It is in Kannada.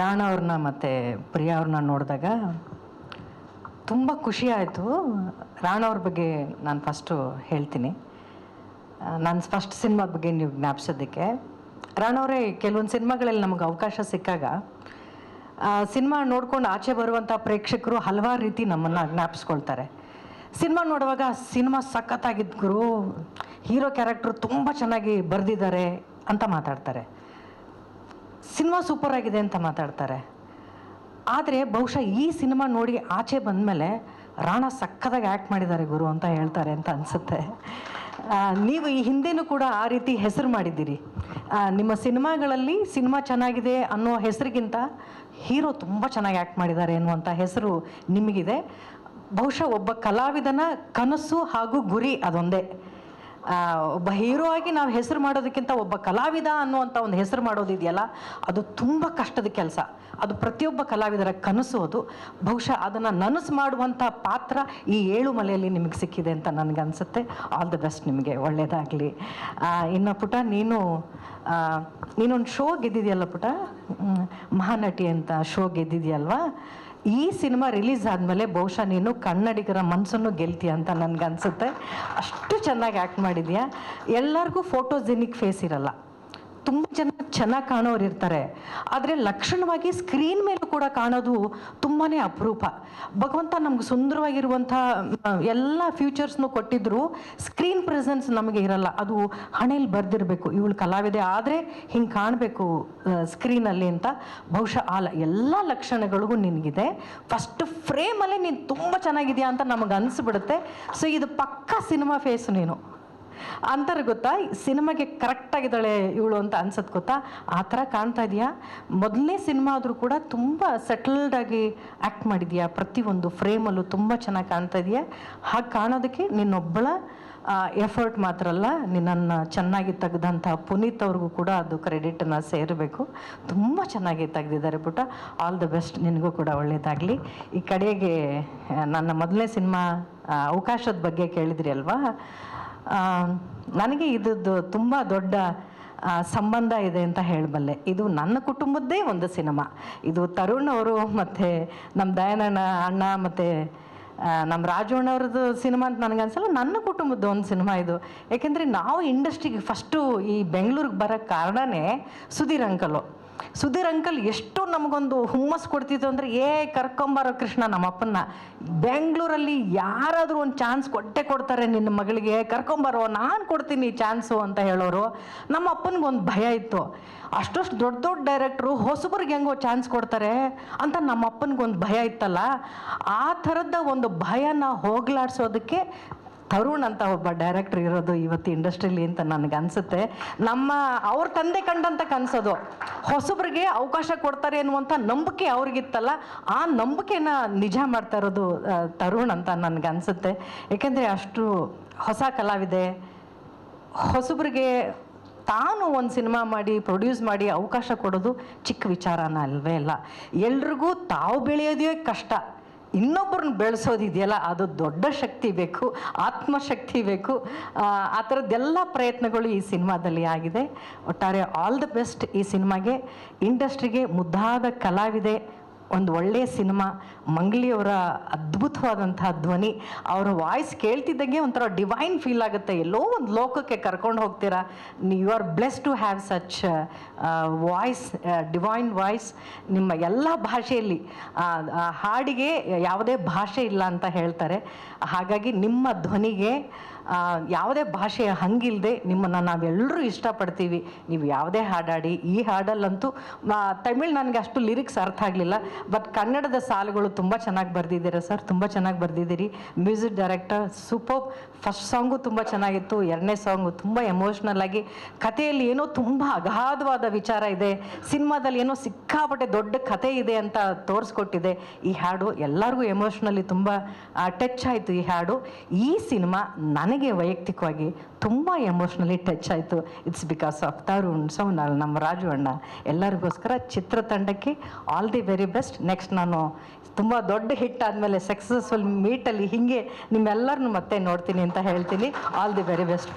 ರಾಣ ಅವ್ರನ್ನ ಮತ್ತು ಪ್ರಿಯಾ ಅವ್ರನ್ನ ನೋಡಿದಾಗ ತುಂಬ ಖುಷಿ ಆಯಿತು. ರಾಣ ಅವ್ರ ಬಗ್ಗೆ ನಾನು ಫಸ್ಟು ಹೇಳ್ತೀನಿ. ನಾನು ಫಸ್ಟ್ ಸಿನಿಮಾ ಬಗ್ಗೆ ನೀವು ಜ್ಞಾಪಿಸೋದಕ್ಕೆ. ರಾಣ ಅವರೇ ಕೆಲವೊಂದು ಸಿನಿಮಾಗಳಲ್ಲಿ ನಮಗೆ ಅವಕಾಶ ಸಿಕ್ಕಾಗ ಸಿನಿಮಾ ನೋಡ್ಕೊಂಡು ಆಚೆ ಬರುವಂಥ ಪ್ರೇಕ್ಷಕರು ಹಲವಾರು ರೀತಿ ನಮ್ಮನ್ನು ಜ್ಞಾಪಿಸ್ಕೊಳ್ತಾರೆ. ಸಿನಿಮಾ ನೋಡುವಾಗ ಸಿನಿಮಾ ಸಖತ್ತಾಗಿದ್ದರು ಹೀರೋ ಕ್ಯಾರೆಕ್ಟ್ರು ತುಂಬ ಚೆನ್ನಾಗಿ ಬರೆದಿದ್ದಾರೆ ಅಂತ ಮಾತಾಡ್ತಾರೆ. ಸಿನಿಮಾ ಸೂಪರ್ ಆಗಿದೆ ಅಂತ ಮಾತಾಡ್ತಾರೆ. ಆದರೆ ಬಹುಶಃ ಈ ಸಿನಿಮಾ ನೋಡಿ ಆಚೆ ಬಂದಮೇಲೆ ರಾಣಾ ಸಕ್ಕದಾಗಿ ಆ್ಯಕ್ಟ್ ಮಾಡಿದ್ದಾರೆ ಗುರು ಅಂತ ಹೇಳ್ತಾರೆ ಅಂತ ಅನಿಸುತ್ತೆ. ನೀವು ಈ ಹಿಂದೆನೂ ಕೂಡ ಆ ರೀತಿ ಹೆಸರು ಮಾಡಿದ್ದೀರಿ. ನಿಮ್ಮ ಸಿನಿಮಾಗಳಲ್ಲಿ ಸಿನಿಮಾ ಚೆನ್ನಾಗಿದೆ ಅನ್ನೋ ಹೆಸರಿಗಿಂತ ಹೀರೋ ತುಂಬ ಚೆನ್ನಾಗಿ ಆ್ಯಕ್ಟ್ ಮಾಡಿದ್ದಾರೆ ಎನ್ನುವಂಥ ಹೆಸರು ನಿಮಗಿದೆ. ಬಹುಶಃ ಒಬ್ಬ ಕಲಾವಿದನ ಕನಸು ಹಾಗೂ ಗುರಿ ಅದೊಂದೇ. ಒಬ್ಬ ಹೀರೋ ಆಗಿ ನಾವು ಹೆಸರು ಮಾಡೋದಕ್ಕಿಂತ ಒಬ್ಬ ಕಲಾವಿದ ಅನ್ನುವಂಥ ಒಂದು ಹೆಸರು ಮಾಡೋದಿದೆಯಲ್ಲ ಅದು ತುಂಬ ಕಷ್ಟದ ಕೆಲಸ. ಅದು ಪ್ರತಿಯೊಬ್ಬ ಕಲಾವಿದರ ಕನಸು ಅದು. ಬಹುಶಃ ಅದನ್ನು ನನಸು ಮಾಡುವಂಥ ಪಾತ್ರ ಈ ಏಳು ಮಲೆಯಲ್ಲಿ ನಿಮಗೆ ಸಿಕ್ಕಿದೆ ಅಂತ ನನಗನ್ಸುತ್ತೆ ಆಲ್ ದ ಬೆಸ್ಟ್ ನಿಮಗೆ ಒಳ್ಳೆಯದಾಗಲಿ ಇನ್ನು ಪುಟ, ನೀನು ನೀನೊಂದು ಶೋ ಗೆದ್ದಿದೆಯಲ್ಲ ಪುಟ? ಮಹಾನಟಿ ಅಂತ ಶೋ ಗೆದ್ದಿದೆಯಲ್ವಾ? ಈ ಸಿನಿಮಾ ರಿಲೀಸ್ ಆದಮೇಲೆ ಬಹುಶಃ ನೀನು ಕನ್ನಡಿಗರ ಮನಸ್ಸನ್ನು ಗೆಲ್ತೀಯ ಅಂತ ನನಗನ್ಸುತ್ತೆ. ಅಷ್ಟು ಚೆನ್ನಾಗಿ ಆ್ಯಕ್ಟ್ ಮಾಡಿದ್ಯಾ? ಎಲ್ಲರಿಗೂ ಫೋಟೋಜೆನಿಕ್ ಫೇಸ್ ಇರಲ್ಲ. ತುಂಬ ಜನ ಚೆನ್ನಾಗಿ ಕಾಣೋರು ಇರ್ತಾರೆ. ಆದರೆ ಲಕ್ಷಣವಾಗಿ ಸ್ಕ್ರೀನ್ ಮೇಲೂ ಕೂಡ ಕಾಣೋದು ತುಂಬಾ ಅಪರೂಪ. ಭಗವಂತ ನಮ್ಗೆ ಸುಂದರವಾಗಿರುವಂಥ ಎಲ್ಲ ಫ್ಯೂಚರ್ಸ್ನು ಕೊಟ್ಟಿದ್ರು ಸ್ಕ್ರೀನ್ ಪ್ರೆಸೆನ್ಸ್ ನಮಗೆ ಇರಲ್ಲ. ಅದು ಹಣೆಯಲ್ಲಿ ಬರೆದಿರಬೇಕು. ಇವಳು ಕಲಾವಿದೆ ಆದರೆ ಹಿಂಗೆ ಕಾಣಬೇಕು ಸ್ಕ್ರೀನಲ್ಲಿ ಅಂತ. ಬಹುಶಃ ಆಲ ಎಲ್ಲ ಲಕ್ಷಣಗಳಿಗೂ ನಿನಗಿದೆ. ಫಸ್ಟ್ ಫ್ರೇಮಲ್ಲೇ ನೀನು ತುಂಬ ಚೆನ್ನಾಗಿದೆಯಾ ಅಂತ ನಮಗೆ ಅನಿಸ್ಬಿಡುತ್ತೆ. ಸೊ ಇದು ಪಕ್ಕಾ ಸಿನಿಮಾ ಫೇಸ್ ನೀನು. ಅಂತಾರೆ ಗೊತ್ತಾ? ಸಿನಿಮಾಗೆ ಕರೆಕ್ಟ್ ಆಗಿದ್ದಾಳೆ ಇವಳು ಅಂತ ಅನ್ಸತ್ ಗೊತ್ತಾ? ಆ ಥರ ಕಾಣ್ತಾ ಇದೆಯಾ? ಮೊದಲನೇ ಸಿನಿಮಾ ಆದರೂ ಕೂಡ ತುಂಬ ಸೆಟಲ್ಡ್ ಆಗಿ ಆ್ಯಕ್ಟ್ ಮಾಡಿದ್ಯಾ? ಪ್ರತಿಯೊಂದು ಫ್ರೇಮಲ್ಲೂ ತುಂಬ ಚೆನ್ನಾಗಿ ಕಾಣ್ತಾ ಇದೆಯಾ? ಹಾಗೆ ಕಾಣೋದಕ್ಕೆ ನಿನ್ನೊಬ್ಬಳ ಎಫರ್ಟ್ ಮಾತ್ರ ಅಲ್ಲ, ನಿನ್ನನ್ನು ಚೆನ್ನಾಗಿ ತೆಗೆದಂಥ ಪುನೀತ್ ಅವ್ರಿಗೂ ಕೂಡ ಅದು ಕ್ರೆಡಿಟನ್ನು ಸೇರಬೇಕು. ತುಂಬ ಚೆನ್ನಾಗಿ ತೆಗೆದಿದ್ದಾರೆ ಪುಟ ಆಲ್ ದ ಬೆಸ್ಟ್ ನಿನಗೂ ಕೂಡ ಒಳ್ಳೆಯದಾಗಲಿ ಈ ಕಡೆಗೆ ನನ್ನ ಮೊದಲನೇ ಸಿನಿಮಾ ಅವಕಾಶದ ಬಗ್ಗೆ ಕೇಳಿದ್ರಿ ಅಲ್ವಾ? ನನಗೆ ಇದ್ದದ್ದು ತುಂಬ ದೊಡ್ಡ ಸಂಬಂಧ ಇದೆ ಅಂತ ಹೇಳಬಲ್ಲೆ. ಇದು ನನ್ನ ಕುಟುಂಬದ್ದೇ ಒಂದು ಸಿನಿಮಾ. ಇದು ತರುಣ್ ಅವರು ಮತ್ತು ನಮ್ಮ ದಯಾನಣ್ಣ ಅಣ್ಣ ಮತ್ತು ನಮ್ಮ ರಾಜಣ್ಣವ್ರದ್ದು ಸಿನಿಮಾ ಅಂತ ನನಗನ್ಸಲ್ಲ ನನ್ನ ಕುಟುಂಬದ ಒಂದು ಸಿನಿಮಾ ಇದು. ಏಕೆಂದರೆ ನಾವು ಇಂಡಸ್ಟ್ರಿಗೆ ಫಸ್ಟು ಈ ಬೆಂಗಳೂರಿಗೆ ಬರೋಕ್ಕೆ ಕಾರಣನೇ ಸುಧೀರ್ ಅಂಕಲು. ಸುಧೀರ್ ಅಂಕಲ್ ಎಷ್ಟು ನಮಗೊಂದು ಹುಮ್ಮಸ್ ಕೊಡ್ತಿತ್ತು ಅಂದರೆ, ಏ, ಕರ್ಕೊಂಬಾರೋ ಕೃಷ್ಣ, ನಮ್ಮಪ್ಪನ್ನ. ಬೆಂಗಳೂರಲ್ಲಿ ಯಾರಾದರೂ ಒಂದು ಚಾನ್ಸ್ ಕೊಟ್ಟೆ ಕೊಡ್ತಾರೆ ನಿನ್ನ ಮಗಳಿಗೆ. ಕರ್ಕೊಂಬಾರೋ, ನಾನು ಕೊಡ್ತೀನಿ ಚಾನ್ಸು, ಅಂತ ಹೇಳೋರು. ನಮ್ಮ ಅಪ್ಪನಿಗೊಂದು ಭಯ ಇತ್ತು. ಅಷ್ಟಷ್ಟು ದೊಡ್ಡ ದೊಡ್ಡ ಡೈರೆಕ್ಟ್ರು, ಹೊಸಬ್ರಿಗೆ ಹೆಂಗೋ ಚಾನ್ಸ್ ಕೊಡ್ತಾರೆ? ಅಂತ ನಮ್ಮ ಅಪ್ಪನಿಗೊಂದು ಭಯ ಇತ್ತಲ್ಲ. ಆ ಥರದ ಒಂದು ಭಯನ ಹೋಗ್ಲಾಡ್ಸೋದಕ್ಕೆ ತರುಣ್ ಅಂತ ಒಬ್ಬ ಡೈರೆಕ್ಟರ್ ಇರೋದು ಇವತ್ತು ಇಂಡಸ್ಟ್ರಿಲಿ ಅಂತ ನನಗೆ ಅನಿಸುತ್ತೆ. ನಮ್ಮ ಅವ್ರ ತಂದೆ ಕಂಡಂತ ಕನಸೋದು ಹೊಸಬ್ರಿಗೆ ಅವಕಾಶ ಕೊಡ್ತಾರೆ ಅನ್ನುವಂಥ ನಂಬಿಕೆ ಅವ್ರಿಗಿತ್ತಲ್ಲ, ಆ ನಂಬಿಕೆನ ನಿಜ ಮಾಡ್ತಾ ಇರೋದು ತರುಣ್ ಅಂತ ನನಗೆ ಅನಿಸುತ್ತೆ. ಏಕೆಂದರೆ ಅಷ್ಟು ಹೊಸ ಕಲಾವಿದೆ. ಹೊಸಬ್ರಿಗೆ ತಾನು ಒಂದು ಸಿನಿಮಾ ಮಾಡಿ, ಪ್ರೊಡ್ಯೂಸ್ ಮಾಡಿ ಅವಕಾಶ ಕೊಡೋದು ಚಿಕ್ಕ ವಿಚಾರನ ಅಲ್ವೇ ಅಲ್ಲ. ಎಲ್ರಿಗೂ ತಾವು ಬೆಳೆಯೋದೇ ಕಷ್ಟ. ಇನ್ನೊಬ್ಬರನ್ನ ಬೆಳೆಸೋದಿದೆಯಲ್ಲ ಅದು ದೊಡ್ಡ ಶಕ್ತಿ ಬೇಕು ಆತ್ಮಶಕ್ತಿ ಬೇಕು. ಆ, ಥರದ್ದೆಲ್ಲ ಪ್ರಯತ್ನಗಳು ಈ ಸಿನಿಮಾದಲ್ಲಿ ಆಗಿದೆ. ಒಟ್ಟಾರೆ ಆಲ್ ದ ಬೆಸ್ಟ್ ಈ ಸಿನಿಮಾಗೆ. ಇಂಡಸ್ಟ್ರಿಗೆ ಮುದ್ದಾದ ಕಲಾವಿದೆ ಒಂದು ಒಳ್ಳೆಯ ಸಿನಿಮಾ, ಮಂಗ್ಲಿಯವರ ಅದ್ಭುತವಾದಂತಹ ಧ್ವನಿ, ಅವರ ವಾಯ್ಸ್ ಕೇಳ್ತಿದ್ದಂಗೆ ಒಂಥರ ಡಿವೈನ್ ಫೀಲ್ ಆಗುತ್ತೆ. ಎಲ್ಲೋ ಒಂದು ಲೋಕಕ್ಕೆ ಕರ್ಕೊಂಡು ಹೋಗ್ತೀರಾ? You are bless to have such voice divine voice ನಿಮ್ಮ ಎಲ್ಲ ಭಾಷೆಯಲ್ಲಿ ಹಾಡಿಗೆ ಯಾವುದೇ ಭಾಷೆ ಇಲ್ಲ ಅಂತ ಹೇಳ್ತಾರೆ. ಹಾಗಾಗಿ ನಿಮ್ಮ ಧ್ವನಿಗೆ ಯಾವುದೇ ಭಾಷೆಯ ಹಂಗಿಲ್ಲದೆ ನಿಮ್ಮನ್ನು ನಾವೆಲ್ಲರೂ ಇಷ್ಟಪಡ್ತೀವಿ. ನೀವು ಯಾವುದೇ ಹಾಡಾಡಿ, ಈ ಹಾಡಲ್ಲಂತೂ ತಮಿಳ್ ನನಗೆ ಅಷ್ಟು ಲಿರಿಕ್ಸ್ ಅರ್ಥ ಆಗಲಿಲ್ಲ. ಬಟ್ ಕನ್ನಡದ ಸಾಲುಗಳು ತುಂಬ ಚೆನ್ನಾಗಿ ಬರೆದಿದ್ದೀರಾ ಸರ್? ತುಂಬ ಚೆನ್ನಾಗಿ ಬರೆದಿದ್ದೀರಿ. Music director, super. First song ತುಂಬ ಚೆನ್ನಾಗಿತ್ತು. ಎರಡನೇ ಸಾಂಗು ತುಂಬ ಎಮೋಷ್ನಲ್ ಆಗಿ, ಕಥೆಯಲ್ಲಿ ಏನೋ ತುಂಬ ಅಗಾಧವಾದ ವಿಚಾರ ಇದೆ. ಸಿನಿಮಾದಲ್ಲಿ ಏನೋ ಸಿಕ್ಕಾಪಟ್ಟೆ ದೊಡ್ಡ ಕಥೆ ಇದೆ ಅಂತ ತೋರಿಸ್ಕೊಟ್ಟಿದೆ. ಈ ಹಾಡು ಎಲ್ಲರಿಗೂ ಎಮೋಷ್ನಲಿ ತುಂಬ ಟಚ್ ಆಯಿತು ಈ ಹಾಡು. ಈ ಸಿನಿಮಾ ನನಗೆ ವೈಯಕ್ತಿಕವಾಗಿ ತುಂಬ ಎಮೋಷ್ನಲಿ ಟಚ್ ಆಯಿತು. It's because of Tarun Sonal ನಮ್ಮ ರಾಜು ಅಣ್ಣ. ಎಲ್ಲರಿಗೋಸ್ಕರ ಚಿತ್ರತಂಡಕ್ಕೆ all the very best next ನಾನು ತುಂಬ ದೊಡ್ಡ ಹಿಟ್ ಆದಮೇಲೆ ಸಕ್ಸಸ್ಫುಲ್ ಮೀಟಲ್ಲಿ ಹೀಗೆ ನಿಮ್ಮೆಲ್ಲರನ್ನು ಮತ್ತೆ ನೋಡ್ತೀನಿ ಅಂತ ಹೇಳ್ತೀನಿ. All the very best